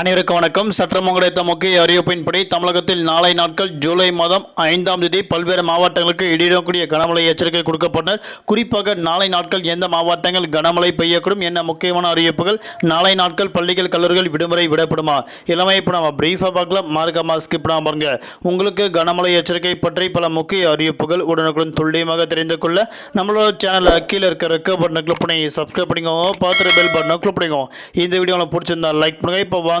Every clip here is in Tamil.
அனைவருக்கும் வணக்கம். சற்றம் கிடைத்த முக்கிய அறிவிப்பின்படி தமிழகத்தில் நாளை நாட்கள் ஜூலை மாதம் ஐந்தாம் தேதி பல்வேறு மாவட்டங்களுக்கு இடையிடக்கூடிய கனமழை எச்சரிக்கை கொடுக்கப்பட்டனர் குறிப்பாக நாளை நாட்கள் எந்த மாவட்டங்கள் கனமழை பெய்யக்கூடும் என்ன முக்கியமான அறிவிப்புகள் நாளை நாட்கள் பள்ளிகள் கல்லூரிகள் விடுமுறை விடப்படுமா? இளமை இப்போ நம்ம பிரீஃபாக பார்க்கலாம். மார்க்கமாக ஸ்கிப் பண்ணாம பாருங்க. உங்களுக்கு கனமழை எச்சரிக்கை பற்றி பல முக்கிய அறிவிப்புகள் உடனுக்குடன் துல்லியமாக தெரிந்து கொள்ள நம்மளோட சேனலில் கீழே இருக்க ரெக்க பட்டனை கிளிக் பண்ணி சப்ஸ்கிரைப் பண்ணிக்கோங்க. பார்த்துட்டு பெல் பட்டனை கிளிக் பண்ணிக்கோங்க. இந்த வீடியோவில் பிடிச்சிருந்தா லைக் பண்ணுங்கள் இப்போ வாங்க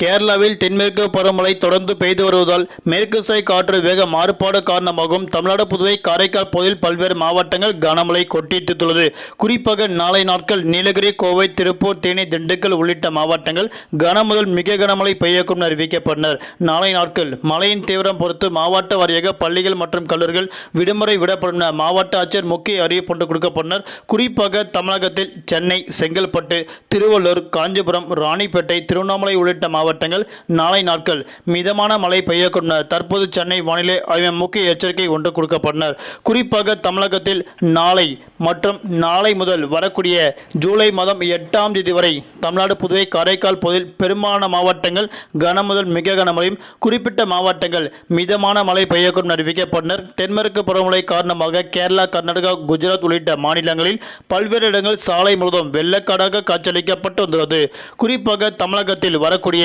கேரளாவில் தென்மேற்கு பருவமழை தொடர்ந்து பெய்து வருவதால் மேற்கு சாய் காற்று வேக மாறுபாடு காரணமாகவும் தமிழ்நாடு புதுவை காரைக்கால் பகுதியில் பல்வேறு மாவட்டங்கள் கனமழை கொட்டித்துள்ளது. குறிப்பாக நாளை நாட்கள் நீலகிரி கோவை திருப்பூர் தேனி திண்டுக்கல் உள்ளிட்ட மாவட்டங்கள் கன முதல் மிக கனமழை பெய்யக்கும் அறிவிக்கப்பட்டனர். நாளை நாட்கள் மழையின் தீவிரம் பொறுத்து மாவட்ட வாரியாக பள்ளிகள் மற்றும் கல்லூரிகள் விடுமுறை விடப்படும் என மாவட்ட ஆட்சியர் முக்கிய அறிவிப்பு ஒன்று கொடுக்கப்பட்டனர். குறிப்பாக தமிழகத்தில் சென்னை செங்கல்பட்டு திருவள்ளூர் காஞ்சிபுரம் ராணிப்பேட்டை திருவண்ணாமலை உள்ளிட்ட மாவட்டங்கள் நாளை நாட்கள் மிதமான மழை பெய்யக்கூடும். தற்போது சென்னை வானிலை ஆய்வு முக்கிய எச்சரிக்கை ஒன்று கொடுக்கப்பட்டனர். குறிப்பாக தமிழகத்தில் நாளை மற்றும் நாளை முதல் வரக்கூடிய ஜூலை மாதம் எட்டாம் தேதி வரை தமிழ்நாடு புதுவை காரைக்கால் பகுதியில் பெரும்பாலான மாவட்டங்கள் கன முதல் மிக கனமழையும் குறிப்பிட்ட மாவட்டங்கள் மிதமான மழை பெய்யக்கூடும் அறிவிக்கப்பட்டனர். தென்மேற்கு பருவமழை காரணமாக கேரளா கர்நாடகா குஜராத் உள்ளிட்ட மாநிலங்களில் பல்வேறு இடங்கள் சாலை முழுவதும் வெள்ளக்காடாக காட்சியளிக்கப்பட்டு வந்துள்ளது. குறிப்பாக தமிழகத்தில் வரக்கூடிய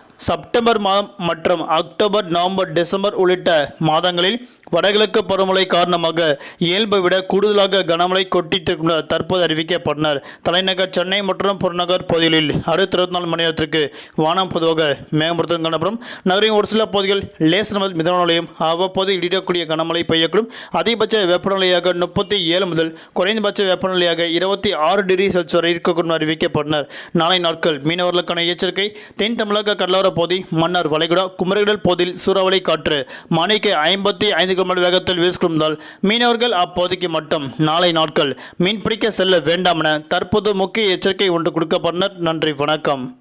செப்டம்பர் மாதம் மற்றும் அக்டோபர் நவம்பர் டிசம்பர் உள்ளிட்ட மாதங்களில் வடகிழக்கு பருவமழை காரணமாக இயல்பை விட கூடுதலாக கனமழை கொட்டித்திருக்கும் தற்போது அறிவிக்கப்பட்டனர். தலைநகர் சென்னை மற்றும் புறநகர் பகுதிகளில் அடுத்த இருபத்தி நாலு மணி நேரத்திற்கு வானம் பொதுவாக மேம்படுத்தும் காணப்படும். நகரின் ஒரு சில பகுதிகள் லேசர் முதல் மிதமான நிலையும் அவ்வப்போது இடிடக்கூடிய கனமழை பெய்யக்கூடும். அதிகபட்ச வெப்பநிலையாக முப்பத்தி ஏழு முதல் குறைந்தபட்ச வெப்பநிலையாக இருபத்தி ஆறு டிகிரி செல்சியஸ் வரை இருக்கக்கூடும் அறிவிக்கப்பட்டனர். நாளை நாட்கள் மீனவர்களுக்கான எச்சரிக்கை. தென் தமிழக கடலோர பகுதி மன்னார் வளைகுடா குமரிகடல் பகுதியில் சூறாவளி காற்று மணிக்கு ஐம்பத்தி ஐந்து கிலோமீட்டர் வேகத்தில் வீசுகின்றதால் மீனவர்கள் அப்பகுதிக்கு மட்டும் நாளை நாட்கள். மீன்பிடிக்க செல்ல வேண்டாம் என தற்போது முக்கிய எச்சரிக்கை ஒன்று கொடுக்கப்பட்டனர். நன்றி வணக்கம்.